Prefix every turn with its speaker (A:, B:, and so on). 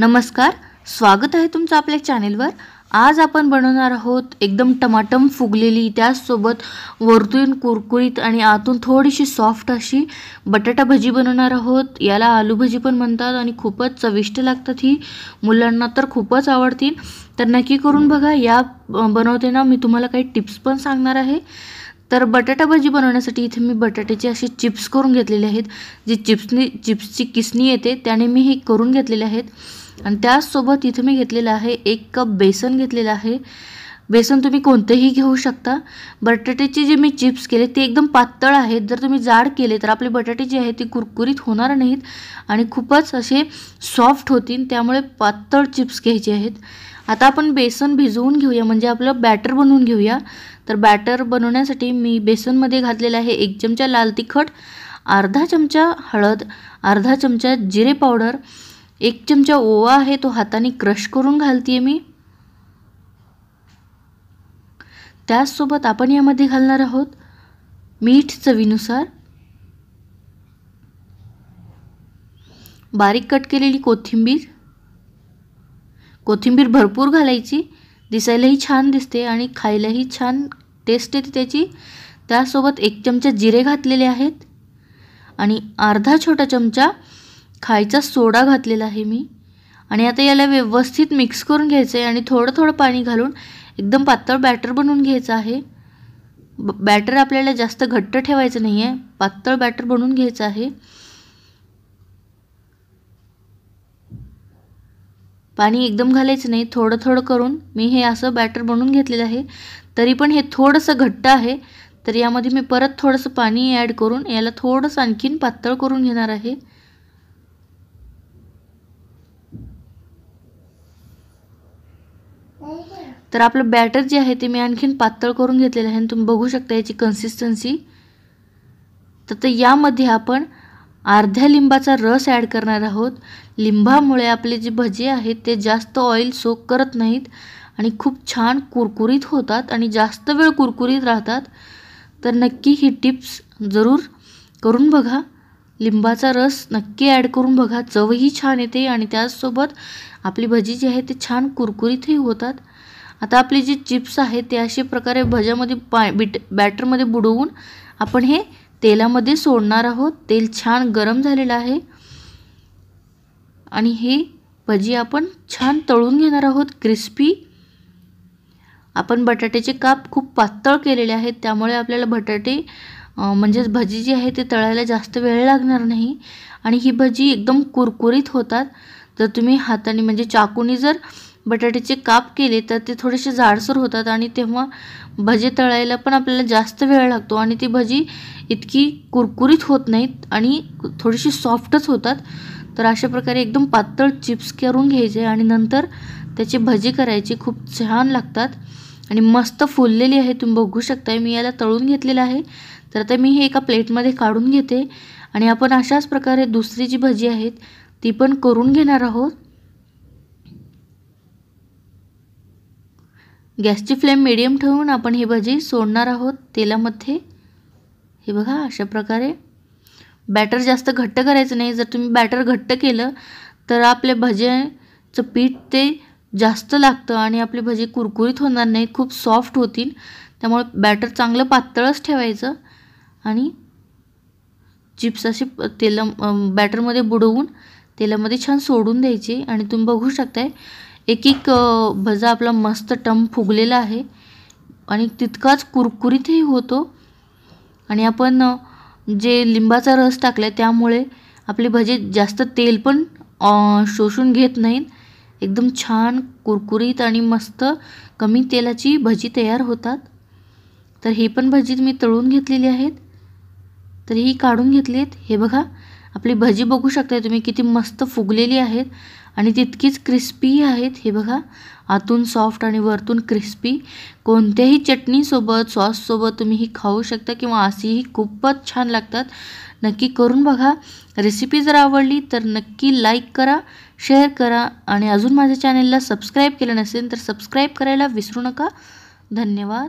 A: नमस्कार स्वागत आहे तुमचं आपल्या चॅनेलवर. आज आपण बनवणार आहोत एकदम टमाटम फुगलेली त्याचसोबत वरतून कुरकुरीत आणि आतून थोडीशी सॉफ्ट अशी बटाटा भजी बनवणार आहोत. याला आलू भजी पण म्हणतात आणि खूपच चविष्ट लागतात ही. मुलांना तर खूपच आवडतील. तर नक्की करून बघा या बनवताना मी तुम्हाला काही टिप्स पण सांगणार आहे. तर बटाटा भाजी बनवण्यासाठी इथे मी बटाट्याचे असे चिप्स करून घेतलेले आहेत. जी चिप्सनी चिप्सची किसणी येते त्याने मी हे करून घेतलेले आहेत. आणि त्याचसोबत इथे मी घेतलेलं आहे एक कप बेसन घेतलेलं आहे. बेसन तुम्ही कोणतेही घेऊ शकता. बटाट्याचे जे मी चिप्स केले ते एकदम पातळ आहेत. जर तुम्ही जाड केले तर आपले बटाटे जे आहेत ते कुरकुरीत होणार नाहीत. आणि खूपच असे सॉफ्ट होतील त्यामुळे पातळ चिप्स घ्यायचे आहेत. आता आपण बेसन भिजवून घेऊया. म्हणजे आपलं बॅटर बनवून घेऊया. तर बॅटर बनवण्यासाठी मी बेसनमध्ये घातलेलं आहे एक चमचा लाल तिखट अर्धा चमचा हळद अर्धा चमचा जिरे पावडर एक चमचा ओवा आहे तो हाताने क्रश करून घालते मी. त्याचसोबत आपण यामध्ये घालणार आहोत मीठ चवीनुसार. बारीक कट केलेली कोथिंबीर कोथिंबीर भरपूर घालायची. दिसायलाही छान दिसते आणि खायलाही छान टेस्ट येते त्याची. त्यासोबत एक चमचा जिरे घातलेले आहेत. आणि अर्धा छोटा चमचा खायचा सोडा घातलेला आहे मी. आणि आता याला व्यवस्थित मिक्स करून घ्यायचं आहे आणि थोडं थोडं पाणी घालून एकदम पातळ बॅटर बनवून घ्यायचं आहे. बॅटर आपल्याला जास्त घट्ट ठेवायचं नाही आहे पातळ बॅटर बनवून घ्यायचं आहे. पाणी एकदम घालायचं नाही थोडं थोडं करून मी हे असं बॅटर बनवून घेतलेलं आहे. तरी पण हे थोडंसं घट्ट आहे. तर यामध्ये मी परत थोडंसं पाणी ॲड करून याला थोडंसं आणखीन पातळ करून घेणार आहे. तर आपलं बॅटर जे आहे ते मी आणखीन पातळ करून घेतलेलं आहे आणि तुम्ही बघू शकता याची कन्सिस्टन्सी तर यामध्ये आपण अर्ध्या लिंबाचा रस ॲड करणार आहोत. लिंबामुळे आपले जे भजे आहेत ते जास्त ऑइल सोक करत नाहीत आणि खूप छान कुरकुरीत होतात आणि जास्त वेळ कुरकुरीत राहतात. तर नक्की ही टिप्स जरूर करून बघा. लिंबाचा रस नक्की ॲड करून बघा. चवही छान येते आणि त्याचसोबत आपली भजी जी आहे ते छान कुरकुरीतही होतात. आता आपली जी चिप्स आहेत ते अशा प्रकारे भज्यामध्ये पा बिट बॅटरमध्ये बुडवून आपण हे तेलामध्ये सोडणार आहोत. तेल छान गरम झालेलं आहे. आणि हे भजी आपण छान तळून घेणार आहोत. क्रिस्पी. आपण बटाट्याचे काप खूप पातळ केलेले आहेत. त्यामुळे आपल्याला बटाटे म्हणजेच भजी जी आहे ते तळायला जास्त वेळ लागणार नाही. आणि ही भजी एकदम कुरकुरीत होतात. तर तुम्ही हाताने म्हणजे चाकूने जर बटाट्याचे काप केले तर ते थोडेसे जाडसर होतात आणि तेव्हा भजे तळायला पण आपल्याला जास्त वेळ लागतो आणि ती भजी इतकी कुरकुरीत होत नाहीत आणि थोडीशी सॉफ्टच होतात. तर अशा प्रकारे एकदम पातळ चिप्स करून घ्यायचे आणि नंतर त्याची भजी करायची. खूप छान लागतात आणि मस्त फुललेली आहे. तुम्ही बघू शकताय. मी याला तळून घेतलेलं आहे. तर आता मी हे एका प्लेटमध्ये काढून घेते आणि आपण अशाच प्रकारे दुसरी जी भजी आहेत ती पण करून घेणार आहोत. गॅसची फ्लेम मिडियम ठेवून आपण ही भजी सोडणार आहोत तेलामध्ये. हे बघा अशा प्रकारे. बॅटर जास्त घट्ट करायचं नाही. जर तुम्ही बॅटर घट्ट केलं तर आपल्या भज्याचं पीठ ते जास्त लागतं आणि आपली भजी कुरकुरीत होणार नाही. खूप सॉफ्ट होतील. त्यामुळे बॅटर चांगलं पातळच ठेवायचं आणि चिप्स असे तेला बॅटरमध्ये बुडवून तेलामध्ये छान सोडून द्यायचे. आणि तुम्ही बघू शकताय एक एक भजा आपला मस्त टम फुगलेला आहे आणि तितकाच कुरकुरीतही होतो. आणि आपण जे लिंबाचा रस टाकला आहे त्यामुळे आपले भजे जास्त तेल पण शोषून घेत नाहीत एकदम छान कुरकुरीत आणि मस्त कमी तेलाची भजी तयार होतात. तर ही पण भजी मी तळून घेतलेली आहेत. तर ही काढून घेतली आहेत. हे बघा आपली भजी बघू शकता तुम्ही किती मस्त फुगलेली आहेत आणि तितकीच क्रिस्पी आहेत. हे बघा आतून सॉफ्ट आणि वरतून क्रिस्पी कोणत्याही चटणीसोबत सॉससोबत तुम्ही ही खाऊ शकता किंवा अशीही खूपच छान लागतात. नक्की करून बघा. रेसिपी जर आवडली तर नक्की लाईक करा शेअर करा आणि अजून माझ्या चॅनेलला सबस्क्राईब केलं नसेल तर सबस्क्राईब करायला विसरू नका. धन्यवाद.